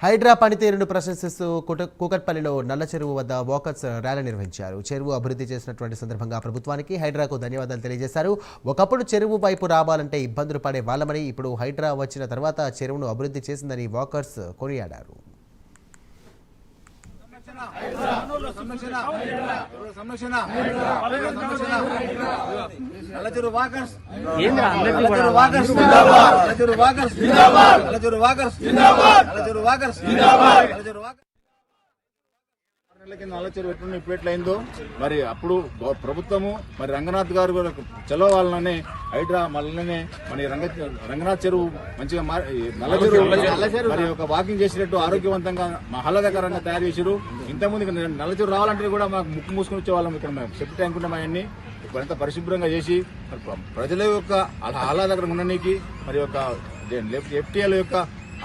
హైడ్రా పనితీరును ప్రశంసిస్తూ కూకట్పల్లిలో నల్ల చెరువు వద్ద వాకర్స్ ర్యాలీ నిర్వహించారు చెరువు అభివృద్ధి చేసినటువంటి సందర్భంగా ప్రభుత్వానికి హైడ్రాకు ధన్యవాదాలు తెలియజేశారు ఒకప్పుడు చెరువు వైపు రావాలంటే ఇబ్బందులు పడే వాళ్ళమని ఇప్పుడు హైడ్రా వచ్చిన తర్వాత చెరువును అభివృద్ధి చేసిందని వాకర్స్ కొనియాడారు సంరక్షణ Nallacheru walkers. Nallacheru walkers. Nallacheru walkers. Nallacheru walkers. Nallacheru walkers. Nallacheru walkers. కింద నల్లచెరువు ఎట్లున్న ఇప్పుడు ఎట్లయిందో? మరి అప్పుడు ప్రభుత్వము మరి రంగనాథ్ గారు కూడా చలో వాళ్ళనే హైడ్రా మళ్ళనే మన రంగ రంగనాథ్ చెరువు మంచిగా మారి- ఈ నల్ల చెరువు మరి ఒక వాకింగ్ చేసినట్టు ఆరోగ్యవంతంగా మా ఆహ్లాదకరంగా తయారు చేసారు ఇంతకుముందు ఇక్కడ నల్ల చెరువు రావాలంటే కూడా మాకు ముక్కు మూసుకుని వచ్చేవాళ్ళం ఇక్కడ మేము. సెప్టి ట్యాంక్ ఉంటాం అవన్నీ ఇప్పుడు అంతా పరిశుభ్రంగా చేసి ప్రజల యొక్క ఆహ్లా- ఆహ్లాదకరంగా ఉండడానికి మరి ఒక ఎఫ్టీఎల్ యొక్క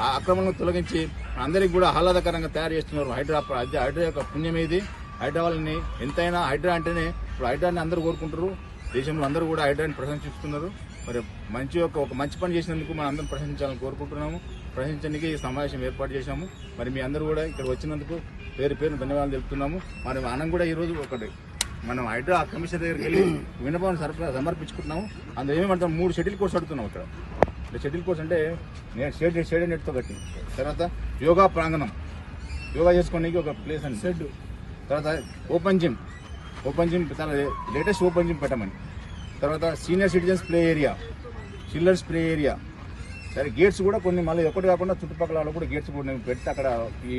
ఆ అక్రమాలను తొలగించి అందరికి కూడా ఆహ్లాదకరంగా తయారు చేస్తున్నారు హైడ్రా అది హైడ్రా యొక్క పుణ్యం ఇది హైడ్రా వాళ్ళని ఎంతైనా హైడ్రా అంటేనే ఇప్పుడు హైడ్రాని అందరూ కోరుకుంటారు దేశంలో అందరూ కూడా హైడ్రాని ప్రశంసిస్తున్నారు. మరి మంచి యొక్క ఒక మంచి పని చేసినందుకు మనం అందరం ప్రశంసించాలని కోరుకుంటున్నాము. ప్రశంసడానికి ఈ సమావేశం ఏర్పాటు చేశాము. మరి మీ అందరూ కూడా ఇక్కడ వచ్చినందుకు పేరు పేరు ధన్యవాదాలు తెలుపుతున్నాము. మరి మనం కూడా ఈ రోజు ఒకటి మనం హైడ్రా కమిషనర్ దగ్గరికి వెళ్ళి విన్నపం సరఫరా సమర్పించుకుంటున్నాము. అందులో ఏమంటాం మూడు షటిల్ కోర్స్ అడుగుతున్నాం ఇక్కడ. అంటే షెడ్యూల్ కోర్స్ అంటే నేను షేడ్ షేడ్ నెట్తో కట్టి తర్వాత యోగా ప్రాంగణం. యోగా చేసుకోనికి ఒక ప్లేస్ అండి. షెడ్ తర్వాత ఓపెన్ జిమ్. ఓపెన్ జిమ్ చాలా లేటెస్ట్ ఓపెన్ జిమ్ పెట్టమని. తర్వాత senior citizens play area children's play area సరే గేట్స్ కూడా కొన్ని మళ్ళీ ఒకటి కాకుండా చుట్టుపక్కల వాళ్ళు కూడా గేట్స్ కూడా నేను పెట్టి అక్కడ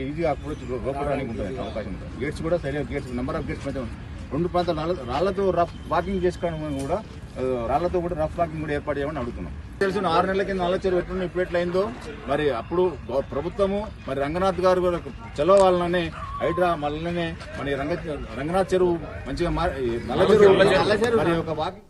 ఇది కాకపోతే లోపడానికి ఉంటుంది అవకాశం ఉంటుంది. గేట్స్ కూడా సరైన గేట్స్ నెంబర్ ఆఫ్ గేట్స్ పెంచాం రెండు ప్రాంతాలు రాళ్ళ రాళ్ళతో రఫ్ వాకింగ్ చేసుకోవడం కూడా ఆ, రాళ్ళతో కూడా రఫ్ వాకింగ్ కూడా ఏర్పాటు చేయమని అడుగుతున్నాం. తెలిసిన ఆరు నెలల కింద నల్ల చెరువు ఇప్పుడు ఎట్లయిందో మరి అప్పుడు ప్రభుత్వము మరి రంగనాథ్ గారు కూడా చలో వాళ్ళనే హైడ్రా మళ్ళనే మన ఈ రంగ రంగనాథ్ చెరువు మంచిగా మారి నల్ల చెరువు మరి ఒక వాకింగ్